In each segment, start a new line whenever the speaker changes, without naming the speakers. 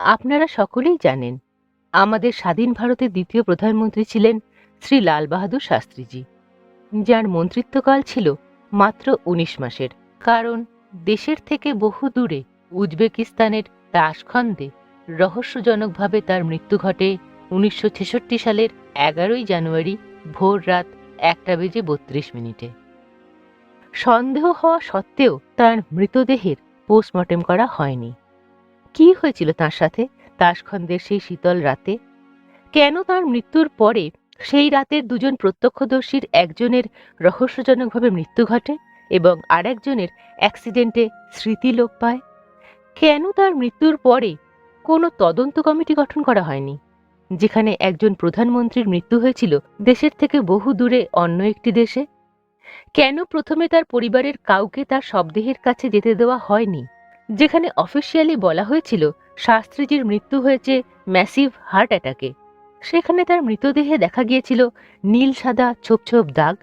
আপনারা সকলেই জানেন, আমাদের স্বাধীন ভারতের দ্বিতীয় প্রধানমন্ত্রী ছিলেন শ্রী লাল বাহাদুর শাস্ত্রীজি, যার মন্ত্রিত্বকাল ছিল মাত্র উনিশ মাসের। কারণ দেশের থেকে বহু দূরে উজবেকিস্তানের তাসখন্দে রহস্যজনকভাবে তার মৃত্যু ঘটে উনিশশো ছেষট্টি সালের এগারোই জানুয়ারি ভোর রাত একটা বেজে বত্রিশ মিনিটে। সন্দেহ হওয়া সত্ত্বেও তার মৃতদেহের পোস্টমর্টেম করা হয়নি। কি হয়েছিল তার সাথে? তাসখন্দের সেই শীতল রাতে? কেন তার মৃত্যুর পরে সেই রাতের দুজন প্রত্যক্ষদর্শীর একজনের রহস্যজনকভাবে মৃত্যু ঘটে এবং আরেকজনের অ্যাক্সিডেন্টে স্মৃতি লোপ পায়? কেন তার মৃত্যুর পরে কোনো তদন্ত কমিটি গঠন করা হয়নি, যেখানে একজন প্রধানমন্ত্রীর মৃত্যু হয়েছিল দেশের থেকে বহু দূরে অন্য একটি দেশে? কেন প্রথমে তার পরিবারের কাউকে তার শবদেহের কাছে যেতে দেওয়া হয়নি? যেখানে অফিসিয়ালি বলা হয়েছিল শাস্ত্রীজির মৃত্যু হয়েছে ম্যাসিভ হার্ট অ্যাটাকে সেখানে তার মৃতদেহে দেখা গিয়েছিল নীল সাদা ছোপ ছোপ দাগ।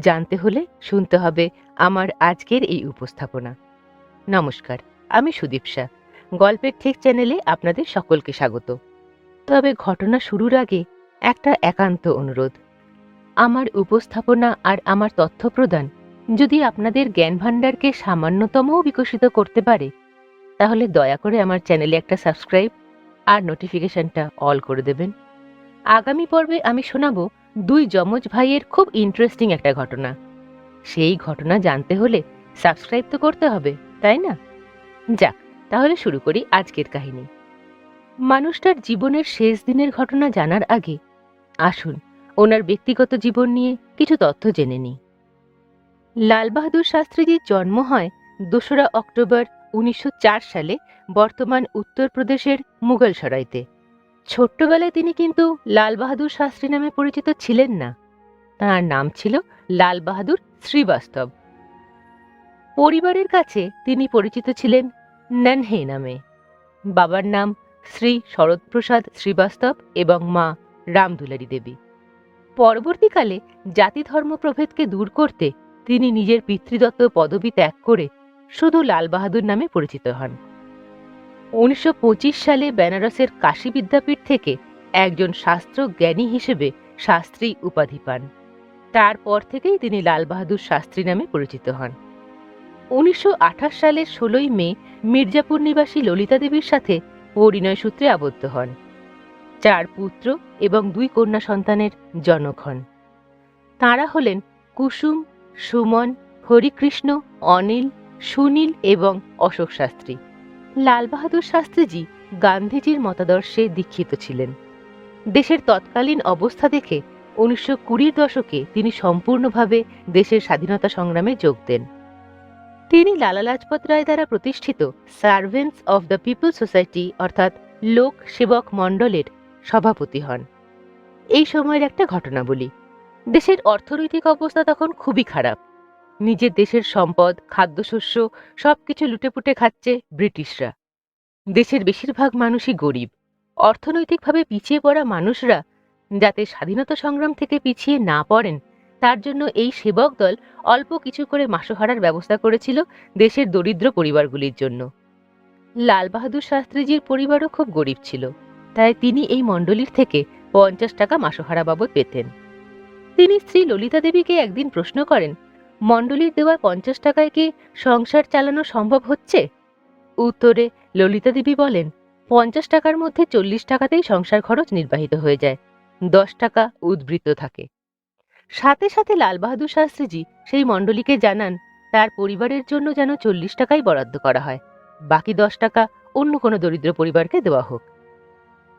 জানতে হলে শুনতে হবে আমার আজকের এই উপস্থাপনা। নমস্কার, আমি সুদীপ শাহ। গল্পের ঠিক চ্যানেলে আপনাদের সকলকে স্বাগত। তবে ঘটনা শুরুর আগে একটা একান্ত অনুরোধ। আমার উপস্থাপনা আর আমার তথ্য প্রদান যদি আপনাদের জ্ঞান ভাণ্ডারকে সামান্যতমও বিকশিত করতে পারে, তাহলে দয়া করে আমার চ্যানেলে একটা সাবস্ক্রাইব আর নোটিফিকেশনটা অল করে দেবেন। আগামী পর্বে আমি শোনাবো দুই যমজ ভাইয়ের খুব ইন্টারেস্টিং একটা ঘটনা। সেই ঘটনা জানতে হলে সাবস্ক্রাইব তো করতে হবে, তাই না? যাক, তাহলে শুরু করি আজকের কাহিনী। মানুষটার জীবনের শেষ দিনের ঘটনা জানার আগে, আসুন ওনার ব্যক্তিগত জীবন নিয়ে কিছু তথ্য জেনে নিই। লাল বাহাদুর শাস্ত্রীজির জন্ম হয় দোসরা অক্টোবর উনিশশো চার সালে বর্তমান উত্তরপ্রদেশের মুঘলসরাইতে ছোট্টবেলায় তিনি কিন্তু লাল বাহাদুর শাস্ত্রী নামে পরিচিত ছিলেন না। তাঁর নাম ছিল লাল বাহাদুর শ্রীবাস্তব। পরিবারের কাছে তিনি পরিচিত ছিলেন ননহে নামে। বাবার নাম শ্রী শরৎপ্রসাদ শ্রীবাস্তব এবং মা রামদুলারি দেবী। পরবর্তীকালে জাতি ধর্ম প্রভেদকে দূর করতে তিনি নিজের পিতৃদত্ত পদবি ত্যাগ করে শুধু লাল বাহাদুর নামে পরিচিত হন। উনিশশো সালে বেনারসের কাশী বিদ্যাপীঠ থেকে একজন শাস্ত্র জ্ঞানী হিসেবে শাস্ত্রী উপাধি পান। তারপর থেকেই তিনি লাল বাহাদুর শাস্ত্রী নামে পরিচিত হন। উনিশশো আঠাশ সালের ষোলোই মে মির্জাপুর নিবাসী ললিতা দেবীর সাথে পরিণয় সূত্রে আবদ্ধ হন। চার পুত্র এবং দুই কন্যা সন্তানের জনক হন। তাঁরা হলেন কুসুম সুমন, হরিকৃষ্ণ, অনিল, সুনীল এবং অশোক শাস্ত্রী। লাল বাহাদুর শাস্ত্রীজি গান্ধীজির মতাদর্শে দীক্ষিত ছিলেন। দেশের তৎকালীন অবস্থা দেখে উনিশশো কুড়ির দশকে তিনি সম্পূর্ণভাবে দেশের স্বাধীনতা সংগ্রামে যোগ দেন। তিনি লালা লাজপত রায় দ্বারা প্রতিষ্ঠিত servants of the people society অর্থাৎ লোক সেবক মণ্ডলের সভাপতি হন। এই সময়ের একটা ঘটনা বলি দেশের অর্থনৈতিক অবস্থা তখন খুবই খারাপ। নিজের দেশের সম্পদ, খাদ্যশস্য সবকিছু লুটেপুটে খাচ্ছে ব্রিটিশরা। দেশের বেশিরভাগ মানুষই গরিব। অর্থনৈতিকভাবে পিছিয়ে পড়া মানুষরা যাতে স্বাধীনতা সংগ্রাম থেকে পিছিয়ে না পড়েন, তার জন্য এই সেবক দল অল্প কিছু করে মাসোহারার ব্যবস্থা করেছিল দেশের দরিদ্র পরিবারগুলির জন্য। লাল বাহাদুর শাস্ত্রীজির পরিবারও খুব গরিব ছিল, তাই তিনি এই মণ্ডলীর থেকে পঞ্চাশ টাকা মাসোহারা বাবদ পেতেন। তিনি স্ত্রী ললিতা দেবীকে একদিন প্রশ্ন করেন মণ্ডলীর দেওয়া পঞ্চাশ টাকায় কি সংসার চালানো সম্ভব হচ্ছে? উত্তরে ললিতা দেবী বলেন, পঞ্চাশ টাকার মধ্যে চল্লিশ টাকাতেই সংসার খরচ নির্বাহিত হয়ে যায়, দশ টাকা উদ্বৃত্ত থাকে। সাথে সাথে লাল বাহাদুর শাস্ত্রীজি সেই মণ্ডলীকে জানান, তার পরিবারের জন্য যেন চল্লিশ টাকাই বরাদ্দ করা হয়, বাকি দশ টাকা অন্য কোনো দরিদ্র পরিবারকে দেওয়া হোক।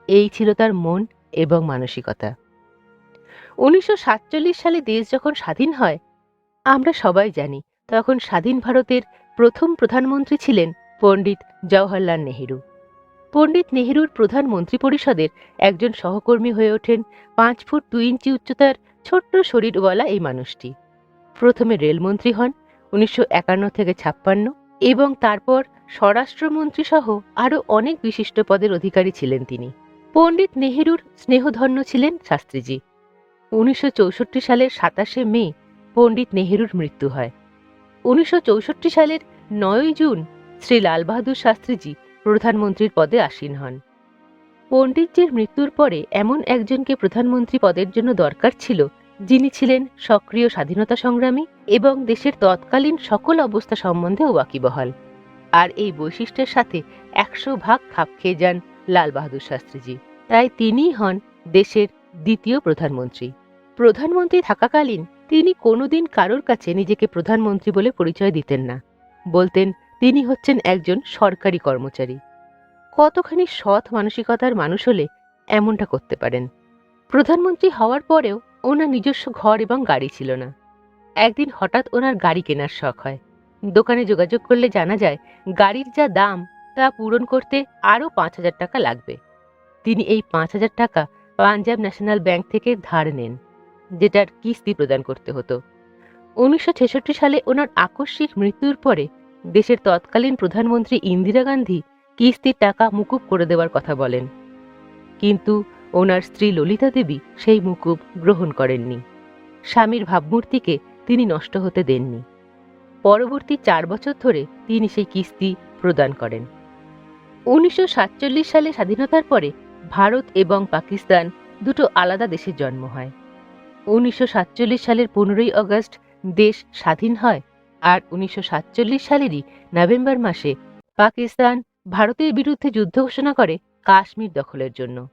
এই ছিল তার মন এবং মানসিকতা। উনিশশো সাতচল্লিশ সালে দেশ যখন স্বাধীন হয়, আমরা সবাই জানি তখন স্বাধীন ভারতের প্রথম প্রধানমন্ত্রী ছিলেন পণ্ডিত জওহরলাল নেহেরু। পণ্ডিত নেহেরুর প্রধান মন্ত্রী পরিষদের একজন সহকর্মী হয়ে ওঠেন পাঁচ ফুট দুই ইঞ্চি উচ্চতার ছোট্ট শরীরওয়ালা এই মানুষটি। প্রথমে রেলমন্ত্রী হন উনিশশো একান্ন থেকে ছাপ্পান্ন এবং তারপর স্বরাষ্ট্রমন্ত্রী সহ আরও অনেক বিশিষ্ট পদের অধিকারী ছিলেন তিনি। পণ্ডিত নেহেরুর স্নেহধন্য ছিলেন শাস্ত্রীজি। উনিশশো চৌষট্টি সালের সাতাশে মে পণ্ডিত নেহেরুর মৃত্যু হয়। উনিশশো চৌষট্টি সালের নয়ই জুন শ্রী লাল বাহাদুর শাস্ত্রীজি প্রধানমন্ত্রীর পদে আসীন হন। পণ্ডিতজির মৃত্যুর পরে এমন একজনকে প্রধানমন্ত্রী পদের জন্য দরকার ছিল, যিনি ছিলেন সক্রিয় স্বাধীনতা সংগ্রামী এবং দেশের তৎকালীন সকল অবস্থা সম্বন্ধে ওয়াকিবহাল। আর এই বৈশিষ্ট্যের সাথে একশো ভাগ খাপ খেয়ে যান লাল বাহাদুর শাস্ত্রীজি। তাই তিনিই হন দেশের দ্বিতীয় প্রধানমন্ত্রী। প্রধানমন্ত্রী থাকাকালীন তিনি কোনোদিন কারোর কাছে নিজেকে প্রধানমন্ত্রী বলে পরিচয় দিতেন না। বলতেন, তিনি হচ্ছেন একজন সরকারি কর্মচারী। কতখানি সৎ মানসিকতার মানুষ হলে এমনটা করতে পারেন? প্রধানমন্ত্রী হওয়ার পরেও ওনার নিজস্ব ঘর এবং গাড়ি ছিল না। একদিন হঠাৎ ওনার গাড়ি কেনার শখ হয়। দোকানে যোগাযোগ করলে জানা যায়, গাড়ির যা দাম তা পূরণ করতে আরও পাঁচ হাজার টাকা লাগবে। তিনি এই পাঁচ হাজার টাকা পাঞ্জাব ন্যাশনাল ব্যাংক থেকে ধার নেন, যেটার কিস্তি প্রদান করতে হতো। উনিশশো ছেষট্টি সালে ওনার আকস্মিক মৃত্যুর পরে দেশের তৎকালীন প্রধানমন্ত্রী ইন্দিরা গান্ধী কিস্তির টাকা মুকুব করে দেওয়ার কথা বলেন। কিন্তু ওনার স্ত্রী ললিতা দেবী সেই মুকুব গ্রহণ করেননি। স্বামীর ভাবমূর্তিকে তিনি নষ্ট হতে দেননি। পরবর্তী চার বছর ধরে তিনি সেই কিস্তি প্রদান করেন। উনিশশো সাতচল্লিশ সালে স্বাধীনতার পরে ভারত এবং পাকিস্তান দুটো আলাদা দেশের জন্ম হয়। উনিশশো সাতচল্লিশ সালের পনেরোই আগস্ট দেশ স্বাধীন হয় আর উনিশশো সাতচল্লিশ সালেরই নভেম্বর মাসে পাকিস্তান ভারতের বিরুদ্ধে যুদ্ধ ঘোষণা করে কাশ্মীর দখলের জন্য।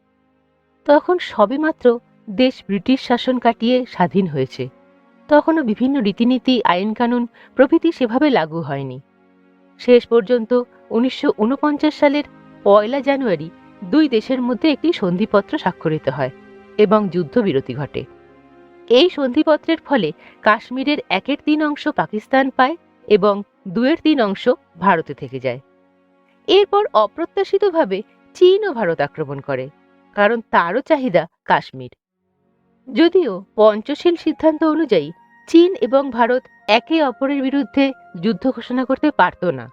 তখন সবেমাত্র দেশ ব্রিটিশ শাসন কাটিয়ে স্বাধীন হয়েছে। তখনও বিভিন্ন রীতিনীতি, আইনকানুন প্রভৃতি সেভাবে লাগু হয়নি। শেষ পর্যন্ত উনিশশো ঊনপঞ্চাশ সালের পয়লা জানুয়ারি দুই দেশের মধ্যে একটি সন্ধিপত্র স্বাক্ষরিত হয় এবং যুদ্ধবিরতি ঘটে। এই সন্ধিপত্রের ফলে কাশ্মীরের একের তিন অংশ পাকিস্তান পায় এবং দুয়ের তিন অংশ ভারতে থেকে যায়। এরপর অপ্রত্যাশিতভাবে চীনও ভারত আক্রমণ করে, কারণ তারও চাহিদা কাশ্মীর। যদিও পঞ্চশীল সিদ্ধান্ত অনুযায়ী চীন এবং ভারত একে অপরের বিরুদ্ধে যুদ্ধ ঘোষণা করতে পারত না।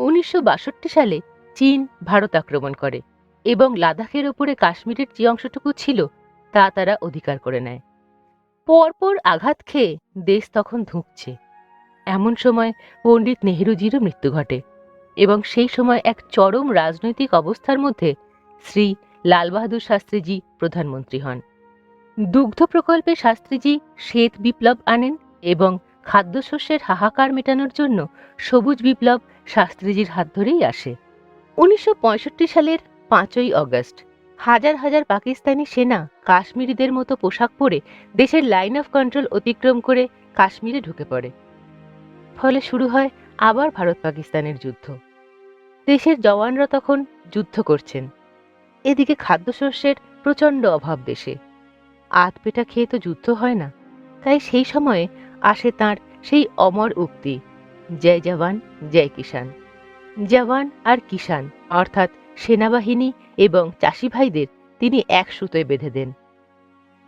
উনিশশো বাষট্টি সালে চীন ভারত আক্রমণ করে। এবং লাদাখের ওপরে কাশ্মীরের যে অংশটুকু ছিল, তা তারা অধিকার করে নেয়। পরপর আঘাত খেয়ে দেশ তখন ধুঁকছে। এমন সময় পণ্ডিত নেহরুজিরও মৃত্যু ঘটে এবং সেই সময় এক চরম রাজনৈতিক অবস্থার মধ্যে শ্রী লাল বাহাদুর শাস্ত্রীজি প্রধানমন্ত্রী হন। দুগ্ধ প্রকল্পে শাস্ত্রীজি শ্বেত বিপ্লব আনেন এবং খাদ্যশস্যের হাহাকার মেটানোর জন্য সবুজ বিপ্লব শাস্ত্রীজির হাত ধরেই আসে। উনিশশো পঁয়ষট্টি সালের পাঁচই অগস্ট। হাজার হাজার পাকিস্তানি সেনা কাশ্মীরিদের মতো পোশাক পরে দেশের লাইন অফ কন্ট্রোল অতিক্রম করে কাশ্মীরে ঢুকে পড়ে। ফলে শুরু হয় আবার ভারত পাকিস্তানের যুদ্ধ। দেশের জওয়ানরা তখন যুদ্ধ করছেন। এদিকে খাদ্যশস্যের প্রচণ্ড অভাব দেশে। আধ পেটা খেয়ে তো যুদ্ধ হয় না। তাই সেই সময়ে আসে তার সেই অমর উক্তি, জয় জওয়ান, জয় কিষান জওয়ান আর কিষান অর্থাৎ সেনাবাহিনী এবং চাষি ভাইদের তিনি এক সুতোয় বেঁধে দেন।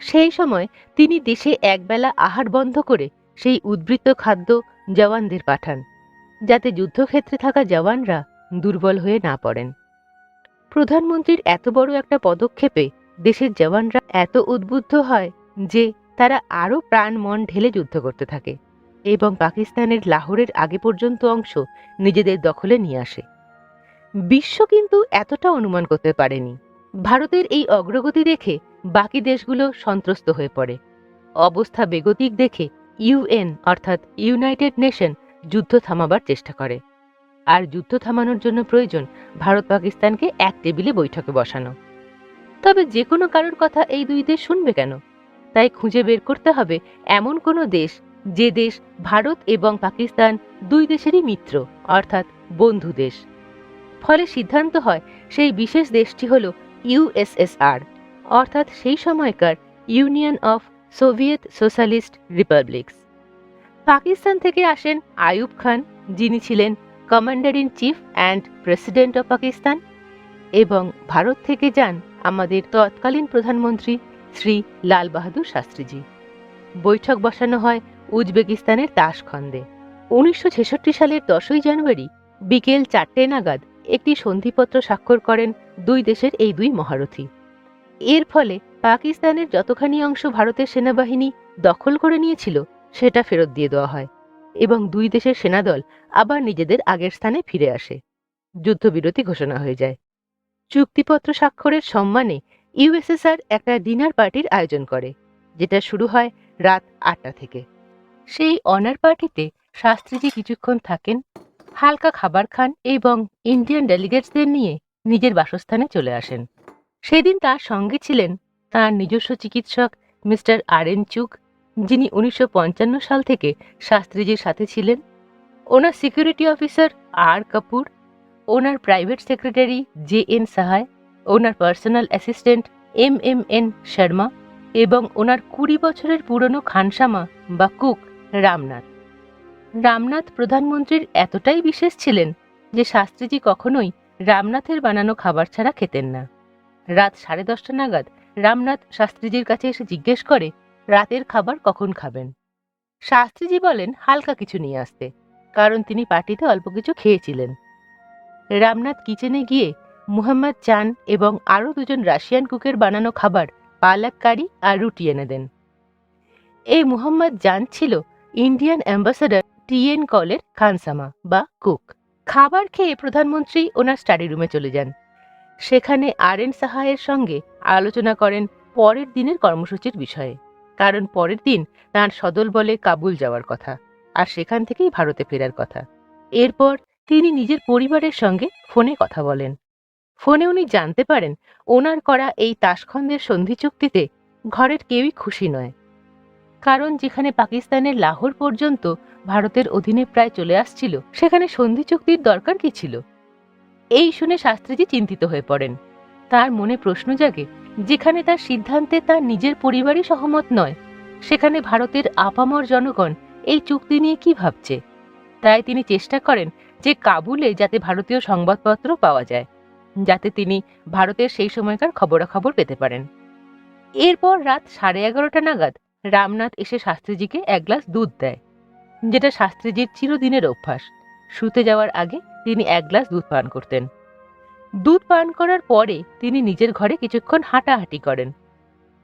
সেই সময় তিনি দেশে একবেলা আহার বন্ধ করে সেই উদ্বৃত্ত খাদ্য জওয়ানদের পাঠান, যাতে যুদ্ধক্ষেত্রে থাকা জওয়ানরা দুর্বল হয়ে না পড়েন। প্রধানমন্ত্রীর এত বড় একটা পদক্ষেপে দেশের জওয়ানরা এত উদ্বুদ্ধ হয় যে তারা আরও প্রাণ মন ঢেলে যুদ্ধ করতে থাকে এবং পাকিস্তানের লাহোরের আগে পর্যন্ত অংশ নিজেদের দখলে নিয়ে আসে। বিশ্ব কিন্তু এতটা অনুমান করতে পারেনি। ভারতের এই অগ্রগতি দেখে বাকি দেশগুলো সন্ত্রস্ত হয়ে পড়ে। অবস্থা বেগতিক দেখে ইউএন অর্থাৎ ইউনাইটেড নেশন যুদ্ধ থামাবার চেষ্টা করে। আর যুদ্ধ থামানোর জন্য প্রয়োজন ভারত পাকিস্তানকে এক টেবিলে বৈঠকে বসানো। তবে যে কোনো কারোর কথা এই দুই দেশ শুনবে কেন? তাই খুঁজে বের করতে হবে এমন কোনো দেশ যে দেশ ভারত এবং পাকিস্তান দুই দেশেরই মিত্র, অর্থাৎ বন্ধু দেশ। ফলে সিদ্ধান্ত হয় সেই বিশেষ দেশটি হল ইউএসএসআর অর্থাৎ সেই সময়কার Union of Soviet Socialist Republics. Pakistan থেকে আসেন আইয়ুব খান, যিনি ছিলেন commander in chief and president of Pakistan, এবং ভারত থেকে যান আমাদের তৎকালীন প্রধানমন্ত্রী শ্রী লাল বাহাদুর শাস্ত্রীজি। বৈঠক বসানো হয় উজবেকিস্তানের তাসখন্দে। উনিশশো ছেষট্টি সালের দশই জানুয়ারি বিকেল চারটে নাগাদ একটি সন্ধিপত্র স্বাক্ষর করেন দুই দেশের এই দুই মহারথী। এর ফলে পাকিস্তানের যতখানি অংশ ভারতের সেনাবাহিনী দখল করে নিয়েছিল, সেটা ফেরত দিয়ে দেওয়া হয় এবং দুই দেশের সেনাদল আবার নিজেদের আগের স্থানে ফিরে আসে। যুদ্ধবিরতি ঘোষণা হয়ে যায়। চুক্তিপত্র স্বাক্ষরের সম্মানে ইউএসএসআর একটা ডিনার পার্টির আয়োজন করে, যেটা শুরু হয় রাত আটটা থেকে। সেই অনার পার্টিতে শাস্ত্রীজি কিছুক্ষণ থাকেন হালকা খাবার খান এবং ইন্ডিয়ান ডেলিগেটসদের নিয়ে নিজের বাসস্থানে চলে আসেন। সেদিন তার সঙ্গে ছিলেন তার নিজস্ব চিকিৎসক মিস্টার আর এন চুক, যিনি উনিশশো পঞ্চান্ন সাল থেকে শাস্ত্রীজির সাথে ছিলেন। ওনার সিকিউরিটি অফিসার আর কাপুর, ওনার private secretary J N Sahay, ওনার personal assistant M M N Sharma এবং ওনার কুড়ি বছরের পুরনো খানসামা বা কুক রামনাথ। রামনাথ প্রধানমন্ত্রীর এতটাই বিশেষ ছিলেন যে শাস্ত্রীজি কখনোই রামনাথের বানানো খাবার ছাড়া খেতেন না। রাত সাড়ে দশটা নাগাদ রামনাথ শাস্ত্রীজির কাছে এসে জিজ্ঞেস করে, রাতের খাবার কখন খাবেন? শাস্ত্রীজি বলেন, হালকা কিছু নিয়ে আসতে, কারণ তিনি পার্টিতে অল্প কিছু খেয়েছিলেন। রামনাথ কিচেনে গিয়ে মুহাম্মদ চান এবং আরও দুজন রাশিয়ান কুকের বানানো খাবার, পালাক কারি আর রুটি এনে দেন। এই মুহাম্মদ জান ছিল ইন্ডিয়ান অ্যাম্বাসাডার টিএন কলের খানসামা বা কুক। খাবার খেয়ে প্রধানমন্ত্রী ওনার স্টাডি রুমে চলে যান। সেখানে আর এন সাহায়ের সঙ্গে আলোচনা করেন পরের দিনের কর্মসূচির বিষয়ে। কারণ পরের দিন তাঁর সদল বলে কাবুল যাওয়ার কথা আর সেখান থেকেই ভারতে ফেরার কথা। এরপর তিনি নিজের পরিবারের সঙ্গে ফোনে কথা বলেন। ফোনে উনি জানতে পারেন ওনার করা এই তাসখন্দের সন্ধি চুক্তিতে ঘরের কেউই খুশি নয়। কারণ যেখানে পাকিস্তানের লাহোর পর্যন্ত ভারতের অধীনে প্রায় চলে আসছিল, সেখানে সন্ধি চুক্তির দরকার কি ছিল? এই শুনে শাস্ত্রীজি চিন্তিত হয়ে পড়েন। তার মনে প্রশ্ন জাগে, যেখানে তার সিদ্ধান্তে তার নিজের পরিবারই সহমত নয়, সেখানে ভারতের আপামর জনগণ এই চুক্তি নিয়ে কি ভাবছে? তাই তিনি চেষ্টা করেন যে কাবুলে যাতে ভারতীয় সংবাদপত্র পাওয়া যায়, যাতে তিনি ভারতের সেই সময়কার খবরাখবর পেতে পারেন। এরপর রাত সাড়ে এগারোটা নাগাদ রামনাথ এসে শাস্ত্রীজিকে এক গ্লাস দুধ দেয়। যেটা শাস্ত্রীজির চিরদিনের অভ্যাস। শুতে যাওয়ার আগে তিনি এক গ্লাস দুধ পান করতেন। দুধ পান করার পরে তিনি নিজের ঘরে কিছুক্ষণ হাঁটাহাঁটি করেন।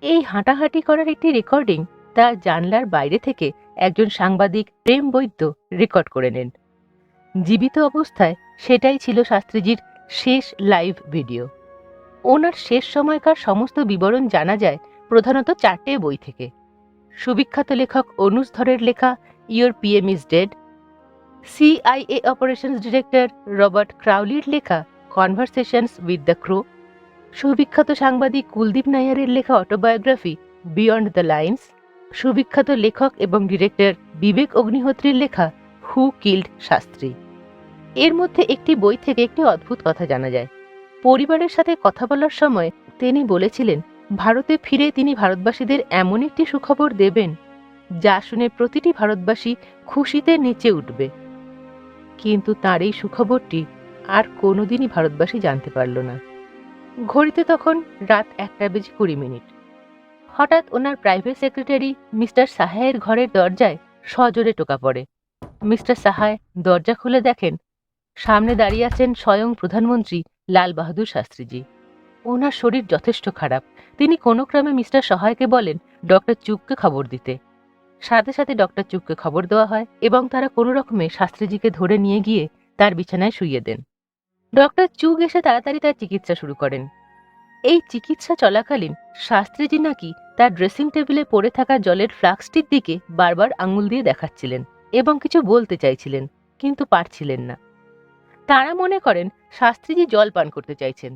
এই হাঁটাহাঁটি করার একটি রেকর্ডিং তার জানলার বাইরে থেকে একজন সাংবাদিক প্রেম বৈদ্য রেকর্ড করে নেন। জীবিত অবস্থায় সেটাই ছিল শাস্ত্রীজির শেষ লাইভ ভিডিও ওনার শেষ সময়কার সমস্ত বিবরণ জানা যায় প্রধানত চারটে বই থেকে। সুবিখ্যাত লেখক অনুজ ধরের লেখা your PM is dead CIA operations director Robert ক্রাউলির লেখা কনভারসেশনস উইথ দ্য ক্রো সুবিখ্যাত সাংবাদিক কুলদীপ নায়ারের লেখা অটোবায়োগ্রাফি বিয়ন্ড দ্য লাইন্স সুবিখ্যাত লেখক এবং ডিরেক্টর বিবেক অগ্নিহোত্রীর লেখা হু কিল্ড শাস্ত্রী। এর মধ্যে একটি বই থেকে একটি অদ্ভুত কথা জানা যায়। পরিবারের সাথে কথা বলার সময় তিনি বলেছিলেন, ভারতে ফিরে তিনি ভারতবাসীদের এমন একটি সুখবর দেবেন যা শুনে প্রতিটি ভারতবাসী খুশিতে নেচে উঠবে। কিন্তু তার এই সুখবরটি আর কোনোদিনই ভারতবাসী জানতে পারল না। ঘড়িতে তখন রাত একটা বেজে কুড়ি মিনিট। হঠাৎ ওনার প্রাইভেট সেক্রেটারি মিস্টার সাহায়ের ঘরের দরজায় সজোরে টোকা পড়ে। মিস্টার সাহায় দরজা খুলে দেখেন, সামনে দাঁড়িয়ে আছেন স্বয়ং প্রধানমন্ত্রী লাল বাহাদুর শাস্ত্রীজি। ওনার শরীর যথেষ্ট খারাপ। তিনি কোনো ক্রমে মিস্টার সহায়কে বলেন, ডক্টর চুককে খবর দিতে। সাথে সাথে ডক্টর চুককে খবর দেওয়া হয় এবং তারা কোনো রকমে শাস্ত্রীজিকে ধরে নিয়ে গিয়ে তার বিছানায় শুইয়ে দেন। ডক্টর চুগ এসে তাড়াতাড়ি তার চিকিৎসা শুরু করেন। এই চিকিৎসা চলাকালীন শাস্ত্রীজি নাকি তার ড্রেসিং টেবিলে পড়ে থাকা জলের ফ্লাক্সটির দিকে বারবার আঙুল দিয়ে দেখাচ্ছিলেন এবং কিছু বলতে চাইছিলেন, কিন্তু পারছিলেন না। তারা মনে করেন শাস্ত্রীজি জল পান করতে চাইছেন।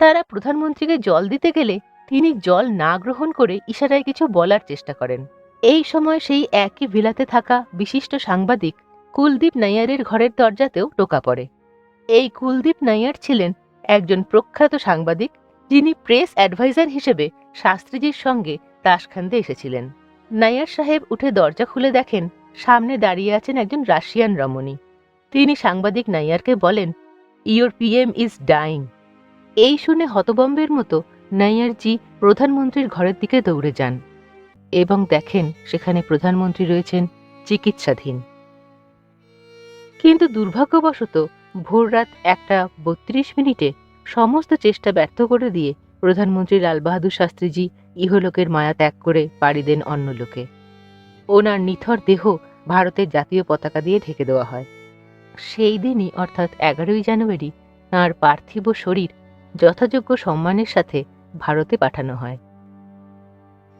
তারা প্রধানমন্ত্রীকে জল দিতে গেলে তিনি জল না গ্রহণ করে ইশারায় কিছু বলার চেষ্টা করেন। এই সময় সেই একই ভিলাতে থাকা বিশিষ্ট সাংবাদিক কুলদীপ নাইয়ারের ঘরের দরজাতেও টোকা পড়ে। এই কুলদীপ নাইয়ার ছিলেন একজন প্রখ্যাত সাংবাদিক যিনি প্রেস অ্যাডভাইজার হিসেবে শাস্ত্রীজির সঙ্গে তাসখান্দে এসেছিলেন। নাইয়ার সাহেব উঠে দরজা খুলে দেখেন সামনে দাঁড়িয়ে আছেন একজন রাশিয়ান রমণী। তিনি সাংবাদিক নাইয়ারকে বলেন ইয়োর পিএম ইজ ডাইং এই শুনে হতবম্বের মতো নাইয়ারজি প্রধানমন্ত্রীর ঘরের দিকে দৌড়ে যান। এবং দেখেন সেখানে প্রধানমন্ত্রী রয়েছেন চিকিৎসাধীন। কিন্তু দুর্ভাগ্যবশত ভোররাত একটা বত্রিশ মিনিটে সমস্ত চেষ্টা ব্যর্থ করে দিয়ে প্রধানমন্ত্রী লাল বাহাদুর শাস্ত্রীজি ইহলোকের মায়া ত্যাগ করে পাড়ি দেন অন্য লোকে। ওনার নিথর দেহ ভারতের জাতীয় পতাকা দিয়ে ঢেকে দেওয়া হয়। সেই দিনই, অর্থাৎ এগারোই জানুয়ারি, তাঁর পার্থিব শরীর যথাযোগ্য সম্মানের সাথে ভারতে পাঠানো হয়।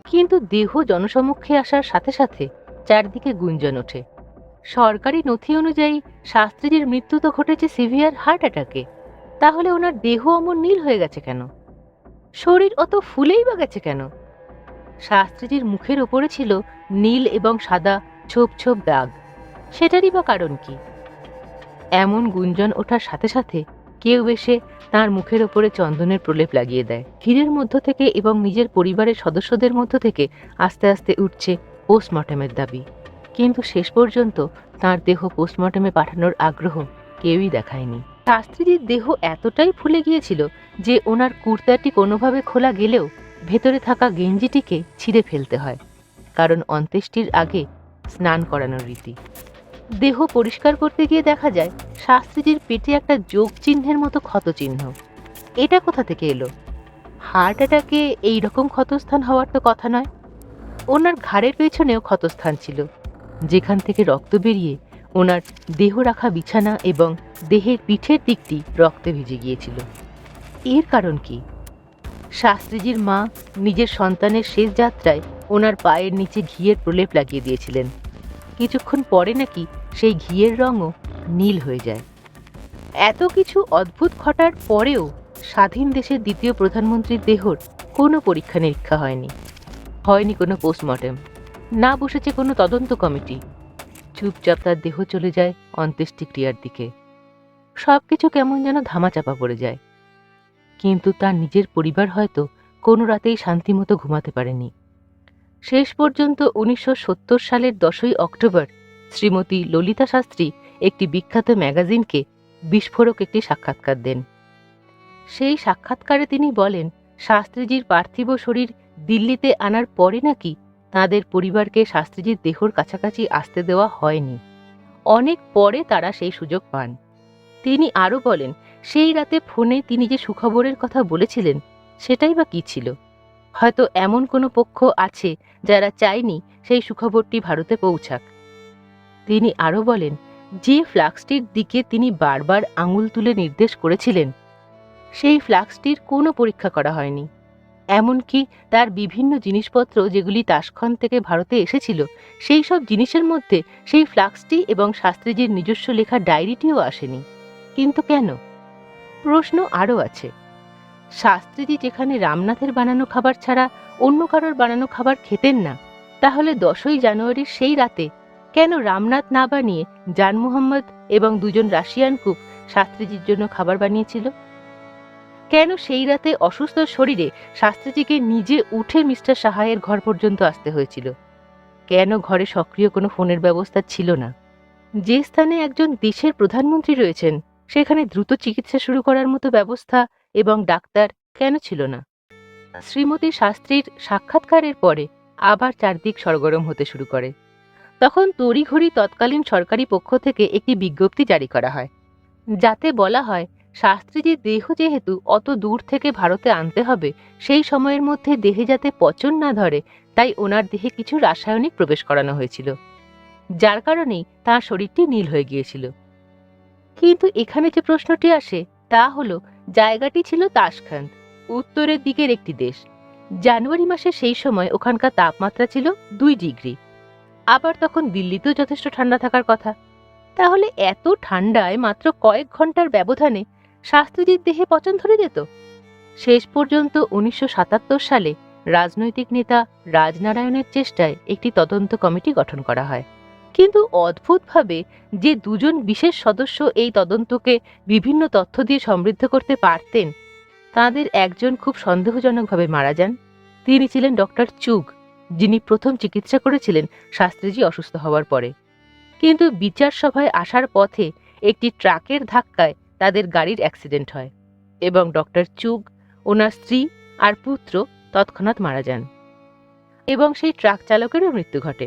কিন্তু দেহ জনসমক্ষে আসার সাথে সাথে চারদিকে গুঞ্জন ওঠে। সরকারি নথি অনুযায়ী শাস্ত্রীজির মৃত্যু তো ঘটেছে সিভিয়ার হার্ট অ্যাটাকে। তাহলে ওনার দেহ অমর নীল হয়ে গেছে কেন? শরীর অত ফুলেই বা গেছে কেন? শাস্ত্রীজির মুখের ওপরে ছিল নীল এবং সাদা ছোপ ছোপ দাগ। সেটারই বা কারণ কি? এমন গুঞ্জন ওঠার সাথে সাথে কেউ এসে তার মুখের ওপরে চন্দনের প্রলেপ লাগিয়ে দেয়। ভিড়ের মধ্য থেকে এবং নিজের পরিবারের সদস্যদের মধ্য থেকে আস্তে আস্তে উঠছে পোস্টমর্টমের দাবি। কিন্তু শেষ পর্যন্ত তার দেহ পোস্টমর্টমে পাঠানোর আগ্রহ কেউই দেখায়নি। শাস্ত্রীজির দেহ এতটাই ফুলে গিয়েছিল যে ওনার কুর্তাটি কোনোভাবে খোলা গেলেও ভেতরে থাকা গেঞ্জিটিকে ছিঁড়ে ফেলতে হয়, কারণ অন্ত্যেষ্টির আগে স্নান করানোর রীতি। দেহ পরিষ্কার করতে গিয়ে দেখা যায় শাস্ত্রীজির পেটে একটা যোগ চিহ্নের মতো ক্ষত চিহ্ন এটা কোথা থেকে এলো? হার্ট অ্যাটাকে এইরকম ক্ষতস্থান হওয়ার তো কথা নয়। ওনার ঘাড়ের পেছনেও ক্ষতস্থান ছিল, যেখান থেকে রক্ত বেরিয়ে ওনার দেহ রাখা বিছানা এবং দেহের পিঠের দিকটি রক্তে ভিজে গিয়েছিল। এর কারণ কি? শাস্ত্রীজির মা নিজের সন্তানের শেষ যাত্রায় ওনার পায়ের নিচে ঘিয়ের প্রলেপ লাগিয়ে দিয়েছিলেন। কিছুক্ষণ পরে নাকি সেই ঘিয়ের রঙও নীল হয়ে যায়। এত কিছু অদ্ভুত ঘটার পরেও স্বাধীন দেশের দ্বিতীয় প্রধানমন্ত্রীর দেহর কোনো পরীক্ষা নিরীক্ষা হয়নি। হয়নি কোনো পোস্টমর্টেম। না বসেছে কোনো তদন্ত কমিটি। চুপচাপ তার দেহ চলে যায় অন্ত্যেষ্টিক্রিয়ার দিকে। সব কিছু কেমন যেন ধামাচাপা পড়ে যায়। কিন্তু তার নিজের পরিবার হয়তো কোনো রাতেই শান্তিমতো ঘুমাতে পারেনি। শেষ পর্যন্ত উনিশশো সত্তর সালের দশই অক্টোবর শ্রীমতী ললিতা শাস্ত্রী একটি বিখ্যাত ম্যাগাজিনকে বিস্ফোরক একটি সাক্ষাৎকার দেন। সেই সাক্ষাৎকারে তিনি বলেন, শাস্ত্রীজির পার্থিব শরীর দিল্লিতে আনার পরে নাকি তাদের পরিবারকে শাস্ত্রীজির দেহর কাছাকাছি আসতে দেওয়া হয়নি। অনেক পরে তারা সেই সুযোগ পান। তিনি আরও বলেন, সেই রাতে ফোনে তিনি যে সুখবরের কথা বলেছিলেন, সেটাই বা কী ছিল? হয়তো এমন কোনো পক্ষ আছে যারা চায়নি সেই সুখবরটি ভারতে পৌঁছাক। তিনি আরও বলেন, যে ফ্লাক্সটির দিকে তিনি বারবার আঙুল তুলে নির্দেশ করেছিলেন, সেই ফ্লাক্সটির কোনো পরীক্ষা করা হয়নি। এমনকি তার বিভিন্ন জিনিসপত্র যেগুলি তাসখন থেকে ভারতে এসেছিল, সেই সব জিনিসের মধ্যে সেই ফ্লাক্সটি এবং শাস্ত্রীজির নিজস্ব লেখা ডায়েরিটিও আসেনি। কিন্তু কেন? প্রশ্ন আরও আছে। শাস্ত্রীজি যেখানে রামনাথের বানানো খাবার ছাড়া অন্য কারোর বানানো খাবার খেতেন না, তাহলে দশই জানুয়ারির সেই রাতে কেন রামনাথ না বানিয়ে জান মুহাম্মদ এবং দুজন রাশিয়ান কুক শাস্ত্রীজির জন্য খাবার বানিয়েছিল? কেন সেই রাতে অসুস্থ শরীরে শাস্ত্রীজিকে নিজে উঠে মিস্টার সাহায়ের ঘর পর্যন্ত আসতে হয়েছিল? কেন ঘরে সক্রিয় কোনো ফোনের ব্যবস্থা ছিল না? যে স্থানে একজন দেশের প্রধানমন্ত্রী রয়েছেন, সেখানে দ্রুত চিকিৎসা শুরু করার মতো ব্যবস্থা এবং ডাক্তার কেন ছিল না? শ্রীমতী শাস্ত্রীর সাক্ষাৎকারের পরে আবার চারদিক সরগরম হতে শুরু করে। তখন তড়িঘড়ি তৎকালীন সরকারি পক্ষ থেকে একটি বিজ্ঞপ্তি জারি করা হয়, যাতে বলা হয় শাস্ত্রীজির দেহ যেহেতু অত দূর থেকে ভারতে আনতে হবে, সেই সময়ের মধ্যে দেহে যাতে পচন না ধরে, তাই ওনার দেহে কিছু রাসায়নিক প্রবেশ করানো হয়েছিল, যার কারণেই তাঁর শরীরটি নীল হয়ে গিয়েছিল। কিন্তু এখানে যে প্রশ্নটি আসে, তা হলো জায়গাটি ছিল তাসখান্দ উত্তরের দিকের একটি দেশ। জানুয়ারি মাসে সেই সময় ওখানকার তাপমাত্রা ছিল দুই ডিগ্রি। আবার তখন দিল্লিতেও যথেষ্ট ঠান্ডা থাকার কথা। তাহলে এত ঠান্ডায় মাত্র কয়েক ঘণ্টার ব্যবধানে শাস্ত্রীজির দেহে পচন ধরে যেত? শেষ পর্যন্ত উনিশশো সাতাত্তর সালে রাজনৈতিক নেতা রাজনারায়ণের চেষ্টায় একটি তদন্ত কমিটি গঠন করা হয়। কিন্তু অদ্ভুতভাবে যে দুজন বিশেষ সদস্য এই তদন্তকে বিভিন্ন তথ্য দিয়ে সমৃদ্ধ করতে পারতেন, তাদের একজন খুব সন্দেহজনকভাবে মারা যান। তিনি ছিলেন ডক্টর চুগ, যিনি প্রথম চিকিৎসা করেছিলেন শাস্ত্রীজি অসুস্থ হওয়ার পরে। কিন্তু বিচার সভায় আসার পথে একটি ট্রাকের ধাক্কায় তাদের গাড়ির অ্যাক্সিডেন্ট হয় এবং ডক্টর চুগ, ওনার স্ত্রী আর পুত্র তৎক্ষণাৎ মারা যান এবং সেই ট্রাক চালকেরও মৃত্যু ঘটে।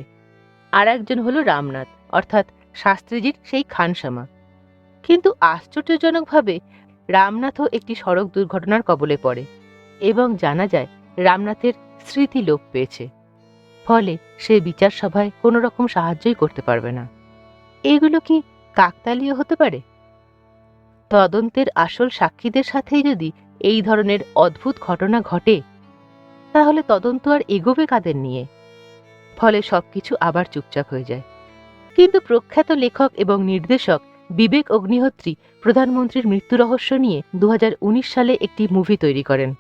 আর একজন হলো রামনাথ, অর্থাৎ শাস্ত্রীজির সেই খানসামা। কিন্তু আশ্চর্যজনকভাবে রামনাথও একটি সড়ক দুর্ঘটনার কবলে পড়ে এবং জানা যায় রামনাথের স্মৃতি লোপ পেয়েছে। ফলে সে বিচার সভায় কোনো রকম সাহায্যই করতে পারবে না। এগুলো কি কাকতালীয় হতে পারে? তদন্তের আসল সাক্ষীদের সাথেই যদি এই ধরনের অদ্ভুত ঘটনা ঘটে, তাহলে তদন্ত আর এগোবে কাদের নিয়ে? ফলে সবকিছু আবার চুপচাপ হয়ে যায়। কিন্তু প্রখ্যাত লেখক এবং নির্দেশক বিবেক অগ্নিহোত্রী প্রধানমন্ত্রীর মৃত্যু রহস্য নিয়ে দু হাজার উনিশ সালে একটি মুভি তৈরি করেন।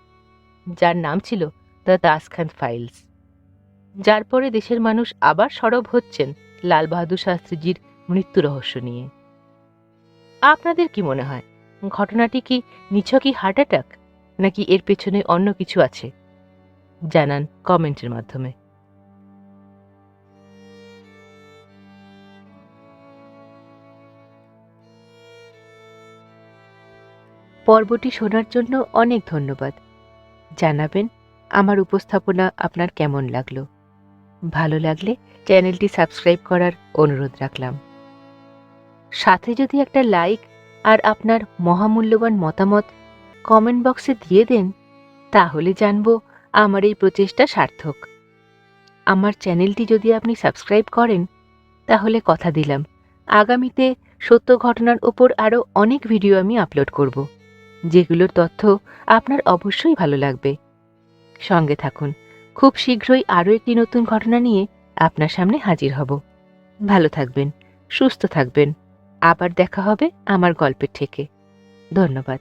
যার নাম ছিল দ্য দাসখান ফাইলস। যার পরে দেশের মানুষ আবার সরব হচ্ছেন লাল বাহাদুর শাস্ত্রীজির মৃত্যু রহস্য নিয়ে। আপনাদের কি মনে হয়, ঘটনাটি কি নিছকই হার্ট অ্যাটাক, নাকি এর পেছনে অন্য কিছু আছে? জানান কমেন্টের মাধ্যমে। পর্বটি শোনার জন্য অনেক ধন্যবাদ। জানাবেন, আমার উপস্থাপনা আপনার কেমন লাগল? ভালো লাগলে চ্যানেলটি সাবস্ক্রাইব করার অনুরোধ রাখলাম। সাথে যদি একটা লাইক আর আপনার মহামূল্যবান মতামত কমেন্ট বক্সে দিয়ে দেন, তাহলে জানব আমার এই প্রচেষ্টা সার্থক। আমার চ্যানেলটি যদি আপনি সাবস্ক্রাইব করেন, তাহলে কথা দিলাম। আগামীতে সত্য ঘটনার ওপর আরও অনেক ভিডিও আমি আপলোড করব। যেগুলোর তথ্য আপনার অবশ্যই ভালো লাগবে। সঙ্গে থাকুন, খুব শীঘ্রই আরও একটি নতুন ঘটনা নিয়ে আপনার সামনে হাজির হব। ভালো থাকবেন, সুস্থ থাকবেন। আবার দেখা হবে আমার গল্পের থেকে। ধন্যবাদ।